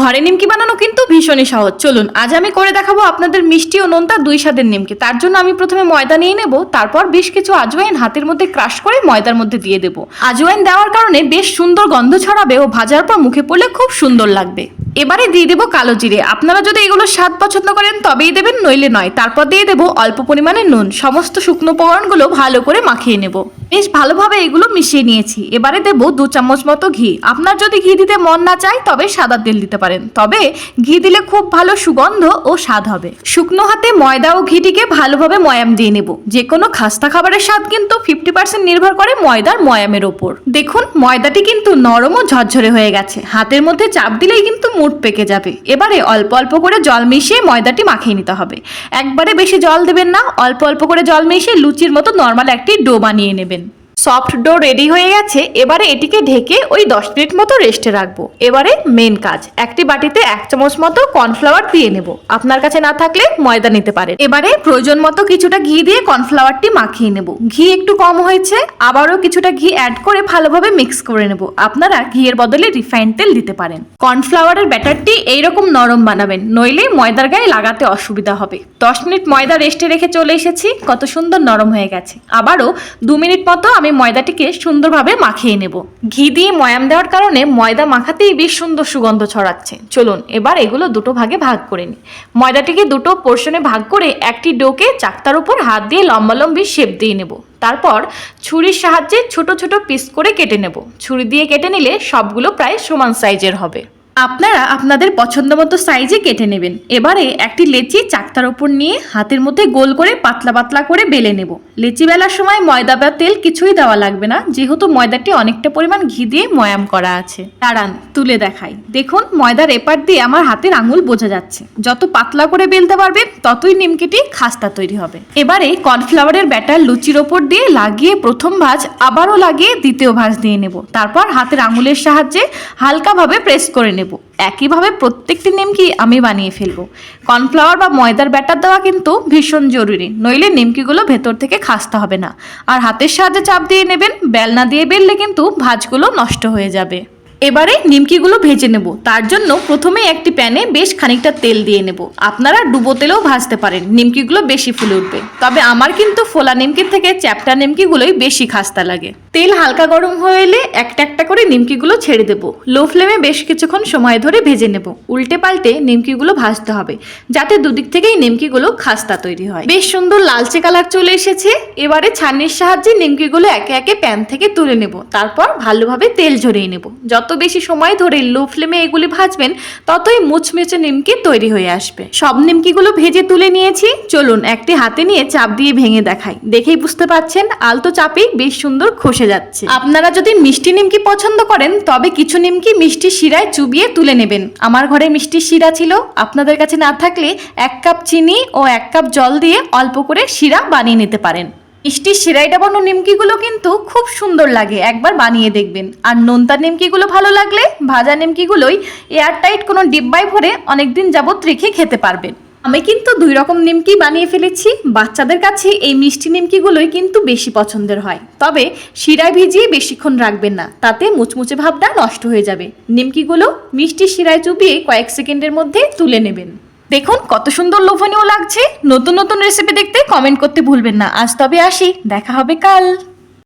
ঘরে নিমকি বানানো কিন্তু ভীষণই সহজ। চলুন, আজ আমি করে দেখাবো আপনাদের মিষ্টি ও নোনতা দুই স্বাদের নিমকি। তার জন্য আমি প্রথমে ময়দা নিয়ে নেব, তারপর বেশ কিছু আজওয়াইন হাতের মধ্যে ক্রাশ করে ময়দার মধ্যে দিয়ে দেবো। আজওয়াইন দেওয়ার কারণে বেশ সুন্দর গন্ধ ছড়াবে ও ভাজার পর মুখে পড়লে খুব সুন্দর লাগবে। এবারে দিয়ে দেবো কালো জিরে। আপনারা যদি এগুলো স্বাদ পছন্দ করেন, তবেই দেবেন, নইলে নয়। তারপর দিয়ে দেবো অল্প পরিমাণে নুন। সমস্ত শুকনো উপকরণগুলো ভালো করে মাখিয়ে নেব। বেশ ভালোভাবে এগুলো মিশিয়ে নিয়েছি। এবারে দেবো দু চামচ মতো ঘি। আপনার যদি ঘি দিতে মন না চায়, তবে সাদা তেল দিতে পারেন। তবে ঘি দিলে খুব ভালো সুগন্ধ ও স্বাদ হবে। শুকনো হাতে ময়দা ও ঘিটিকে ভালোভাবে ময়াম দিয়ে নেব। যে কোনো খাস্তা খাবারের স্বাদ কিন্তু ফিফটি পার্সেন্ট নির্ভর করে ময়দার ময়ামের ওপর। দেখুন, ময়দাটি কিন্তু নরম ও ঝরঝরে হয়ে গেছে। হাতের মধ্যে চাপ দিলেই কিন্তু মুঠ পেকে যাবে। এবারে অল্প অল্প করে জল মিশিয়ে ময়দাটি মাখিয়ে নিতে হবে। একবারে বেশি জল দেবেন না, অল্প অল্প করে জল মিশিয়ে লুচির মতো নর্মাল একটি ডো বানিয়ে নেবেন। সফট ডো রেডি হয়ে গেছে, এবারে এটিকে ঢেকে ওই দশ মিনিট মতো রেস্টে রাখব। এবারে মেন কাজ, একটি বাটিতে এক চামচ মতো কর্নফ্লাওয়ার দিয়ে নেব। আপনার কাছে না থাকলে ময়দা নিতে পারেন। এবারে প্রয়োজন মতো কিছুটা ঘি দিয়ে কর্নফ্লাওয়ারটি মাখিয়ে নেব। ঘি একটু কম হয়েছে, আবারও কিছুটা ঘি অ্যাড করে ভালোভাবে মিক্স করে নেব। আপনারা ঘিয়ের বদলে রিফাইন তেল দিতে পারেন। কর্নফ্লাওয়ারের ব্যাটারটি এইরকম নরম বানাবেন, নইলে ময়দার গায়ে লাগাতে অসুবিধা হবে। দশ মিনিট ময়দা রেস্টে রেখে চলে এসেছি, কত সুন্দর নরম হয়ে গেছে। আবারও দু মিনিট মতো আমি ময়দাটিকে সুন্দরভাবে মাখিয়ে নেব। ঘি দিয়ে ময়াম দেওয়ার কারণে ময়দা মাখাতেই বেশ সুন্দর সুগন্ধ ছড়াচ্ছে। চলুন, এবার এগুলো দুটো ভাগে ভাগ করে নিই। ময়দাটিকে দুটো পোর্শনে ভাগ করে একটি ডোকে চাকতার উপর হাত দিয়ে লম্বালম্বি শেপ দিয়ে নেব। তারপর ছুরির সাহায্যে ছোট ছোট পিস করে কেটে নেব। ছুরি দিয়ে কেটে নিলে সবগুলো প্রায় সমান সাইজের হবে। আপনারা আপনাদের পছন্দ মতো সাইজে কেটে নেবেন। এবারে একটি লেচি চাকতার ওপর নিয়ে হাতের মধ্যে গোল করে পাতলা পাতলা করে বেলে নেব। লেচি বেলার সময় ময়দা বা তেল কিছুই দেওয়া লাগবে না, যেহেতু ময়দাটি অনেকটা পরিমাণ ঘি দিয়ে ময়াম করা আছে। দাঁড়ান, তুলে দেখাই। দেখুন, ময়দার এপার দিয়ে আমার হাতের আঙুল বোঝা যাচ্ছে। যত পাতলা করে বেলতে পারবেন ততই নিমকিটি খাস্তা তৈরি হবে। এবারে কর্নফ্লাওয়ারের ব্যাটার লুচির ওপর দিয়ে লাগিয়ে প্রথম ভাঁজ আবারও লাগিয়ে দ্বিতীয় ভাঁজ দিয়ে নেব। তারপর হাতের আঙুলের সাহায্যে হালকাভাবে প্রেস করে নেব। একইভাবে প্রত্যেকটি নিমকি আমি বানিয়ে ফেলব। কর্নফ্লাওয়ার বা ময়দার ব্যাটার দেওয়া কিন্তু ভীষণ জরুরি, নইলে নিমকিগুলো ভেতর থেকে খাসতে হবে না। আর হাতের সাহায্যে চাপ দিয়ে নেবেন, বেলনা দিয়ে বেললে কিন্তু ভাজগুলো নষ্ট হয়ে যাবে। এবারে নিমকিগুলো ভেজে নেব। তার জন্য প্রথমে একটি প্যানে বেশ খানিকটা তেল দিয়ে নেব। আপনারা ডুবো তেলেও ভাজতে পারেন, নিমকিগুলো বেশি ফুলে উঠবে। তবে আমার কিন্তু ফোলা নিমকির থেকে চ্যাপটা নিমকিগুলোই বেশি খাস্তা লাগে। তেল হালকা গরম হয়ে এলে একটা একটা করে নিমকিগুলো ছেড়ে দেব। লো ফ্লেমে বেশ কিছুক্ষণ সময় ধরে ভেজে নেব। উল্টে পাল্টে নিমকিগুলো ভাজতে হবে, যাতে দুদিক থেকেই নিমকিগুলো খাস্তা তৈরি হয়। বেশ সুন্দর লালচে কালার চলে এসেছে। এবারে ছান্নির সাহায্যে নিমকিগুলো একে একে প্যান থেকে তুলে নেব। তারপর ভালোভাবে তেল ঝরিয়ে নেব। যত বেশি সময় ধরে লো ফ্লেমে এগুলি ভাজবেন, ততই মুচমুচে নিমকি তৈরি হয়ে আসবে। সব নিমকিগুলো ভেজে তুলে নিয়েছি। চলুন, একটি হাতে নিয়ে চাপ দিয়ে ভেঙে দেখাই। দেখেই বুঝতে পারছেন, আলতো চাপেই বেশ সুন্দর খসে যাচ্ছে। আপনারা যদি মিষ্টি নিমকি পছন্দ করেন, তবে কিছু নিমকি মিষ্টি শিরায় চুবিয়ে তুলে নেবেন। আমার ঘরে মিষ্টি শিরা ছিল। আপনাদের কাছে না থাকলে এক কাপ চিনি ও এক কাপ জল দিয়ে অল্প করে শিরা বানিয়ে নিতে পারেন। মিষ্টি শিরাইটা বানো নিমকিগুলো কিন্তু খুব সুন্দর লাগে, একবার বানিয়ে দেখবেন। আর নোনতা নিমকিগুলো ভালো লাগলে ভাজা নিমকিগুলোই এয়ারটাইট কোনো ডিব্বায় ভরে অনেকদিন যাবত রেখে খেতে পারবেন। আমি কিন্তু দুই রকম নিমকি বানিয়ে ফেলেছি, বাচ্চাদের কাছে এই মিষ্টি নিমকিগুলোই কিন্তু বেশি পছন্দের হয়। তবে শিরায় ভিজিয়ে বেশিক্ষণ রাখবেন না, তাতে মুচমুচে ভাবটা নষ্ট হয়ে যাবে। নিমকিগুলো মিষ্টি শিরায় চুপিয়ে কয়েক সেকেন্ডের মধ্যে তুলে নেবেন। দেখুন, কত সুন্দর লোভনীয় লাগছে। নতুন নতুন রেসিপি দেখতে কমেন্ট করতে ভুলবেন না। আজ তবে আসি। দেখা হবে কাল।